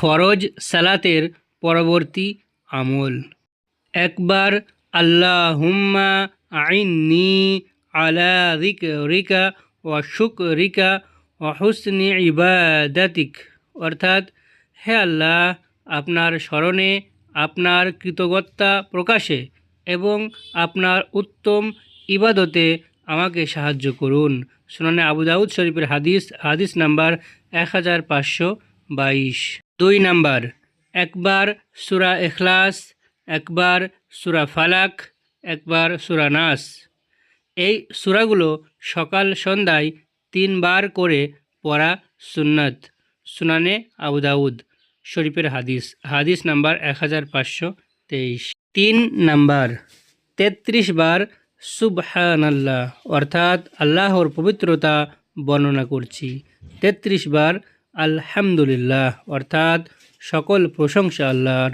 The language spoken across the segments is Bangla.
ফরজ সালাতের পরবর্তী আমল। একবার আল্লাহ হুম্মা আইননি আলা রিক রিকা ও শুকরিকা ও হুসনি ইবাদাতিক। অর্থাৎ, হে আল্লাহ, আপনার স্মরণে আপনার কৃতজ্ঞতা প্রকাশে এবং আপনার উত্তম ইবাদতে আমাকে সাহায্য করুন। সুনানে আবু দাউদ শরীফের হাদিস হাদিস নাম্বার এক হাজার পাঁচশো বাইশ। দুই নাম্বার, একবার সুরা এখলাস একবার সুরা ফালাক, একবার সুরা নাস। এই সুরাগুলো সকাল সন্ধ্যায় তিনবার করে পড়া সুন্নাত, সুনানে আবুদাউদ শরীফের হাদিস হাদিস নাম্বার এক হাজার পাঁচশো তেইশ। তিন নাম্বার, তেত্রিশ বার সুবহানাল্লাহ, অর্থাৎ আল্লাহর পবিত্রতা বর্ণনা করছি। তেত্রিশ বার আলহামদুলিল্লাহ, অর্থাৎ সকল প্রশংসা আল্লাহর।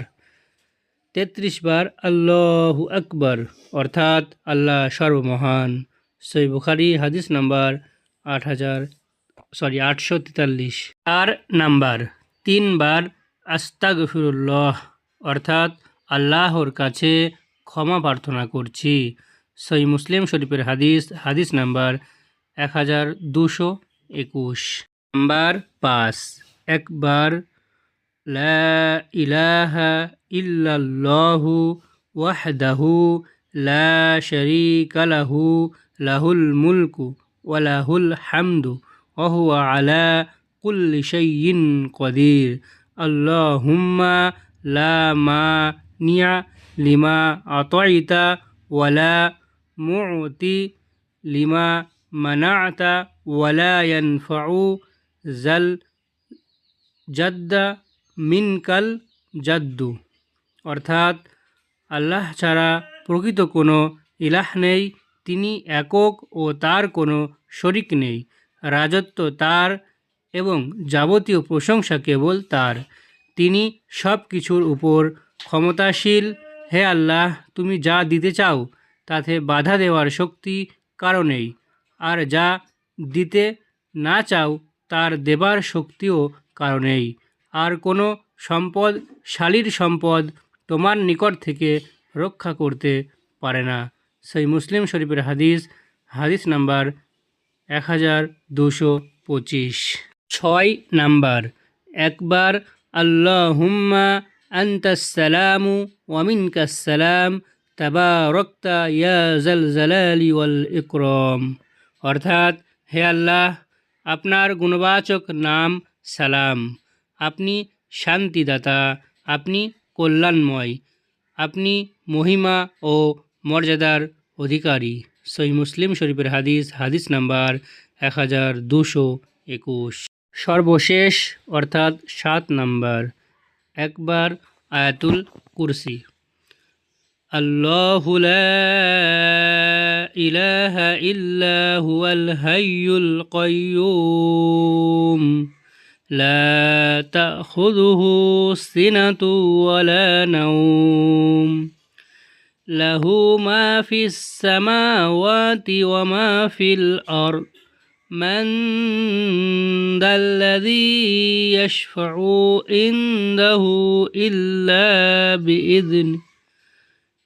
তেত্রিশ বার আল্লাহু আকবর, অর্থাৎ আল্লাহ সর্বমহান। সই বুখারি, হাদিস নাম্বার আট হাজার, সরি, আটশো তেতাল্লিশ। আর নাম্বার তিনবার আস্তাগফিরুল্লাহ, অর্থাৎ আল্লাহর কাছে ক্ষমা প্রার্থনা করছি। সই মুসলিম শরীফের হাদিস হাদিস নাম্বার এক হাজার দুশো একুশ। নাম্বার পাঁচ একবার লা ইলাহা ইল্লাল্লাহু ওয়াহদাহু লা শারীকা লাহু, লাহুল মুলকু ওয়া লাহুল হামদু হুয়া আলা কুল্লি শাইইন কদির। আল্লাহুম্মা লা মানিয়া লিমা আতাইতা ওয়ালা মুতি লিমা মানাতা ওয়ালা ইয়ানফাউ জাল জাদ্দা মিনকাল জাদ্দু। অর্থাৎ আল্লাহ ছাড়া প্রকৃত কোনো ইলাহ নেই, তিনি একক ও তার কোনো শরিক নেই। রাজত্ব তার এবং যাবতীয় প্রশংসা কেবল তার। তিনি সব কিছুর উপর ক্ষমতাশীল। হে আল্লাহ, তুমি যা দিতে চাও, তাতে বাধা দেওয়ার শক্তি কারণেই আর যা দিতে না চাও তার দেবার শক্তিও কারণেই। আর কোনো সম্পদ শালীর সম্পদ তোমার নিকট থেকে রক্ষা করতে পারে না। সেই মুসলিম শরীফের হাদিস হাদিস নাম্বার এক হাজার দুশো পঁচিশ। ছয় নাম্বার, একবার আল্লাহুম্মা আন্তাসালামু ওয়ামিনকাসালাম তাবা রক্তা ইয়া জাল জালালি ওয়াল ইকরম। অর্থাৎ, হে আল্লাহ আপনার গুণবাচক নাম সালাম। আপনি শান্তিদাতা, আপনি কল্যাণময়, আপনি মহিমা ও মর্যাদার অধিকারী। সই মুসলিম শরীফের হাদিস হাদিস নাম্বার এক হাজার দুশো একুশ। সর্বশেষ, অর্থাৎ সাত নাম্বার, একবার আয়াতুল কুরসি। আল্লাহ إله إلا هو الحي القيوم. لا تأخذه سنة ولا نوم. له ما في السماوات وما في الأرض. من ذا الذي يشفع عنده إلا بإذنه.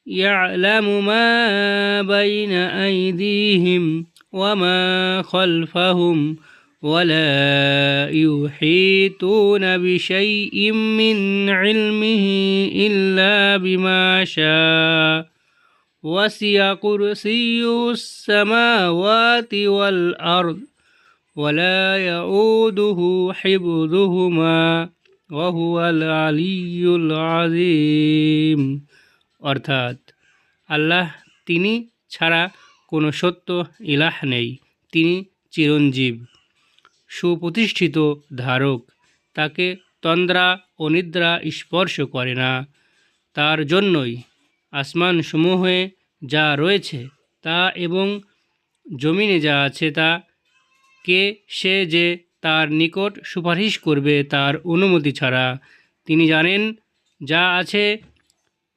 يعلم ما بين أيديهم وما خلفهم ولا يحيطون بشيء من علمه إلا بما شاء. وسع كرسي السماوات والأرض ولا يؤوده حفظهما وهو العلي العظيم. অর্থাৎ আল্লাহ তিনি ছাড়া কোনো সত্য ইলাহ নেই, তিনি চিরঞ্জীব। সুপ্রতিষ্ঠিত ধারক, তাকে তন্দ্রা ও নিদ্রা স্পর্শ করে না। তার জন্যই আসমান সমূহে যা রয়েছে তা এবং জমিনে যা আছে তা, কে সে যে তার নিকট সুপারিশ করবে তার অনুমতি ছাড়া। তিনি জানেন, যা আছে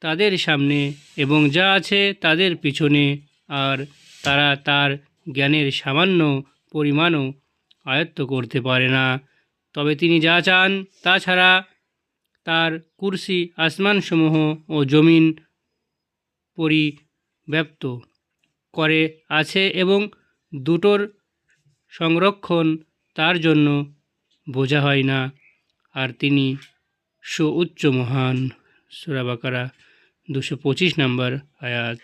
তাদের সামনে এবং যা আছে তাদের পিছনে, আর তারা তার জ্ঞানের সামান্য পরিমাণও আয়ত্ত করতে পারে না। তবে তিনি যা চান তাছাড়া তার কুরসি, আসমানসমূহ ও জমিন পরিব্যাপ্ত করে আছে এবং দুটোর সংরক্ষণ তার জন্য বোঝা হয় না। আর তিনি সুউচ্চ মহান। সুরাবাকারা দুশো পঁচিশ নম্বর আয়াত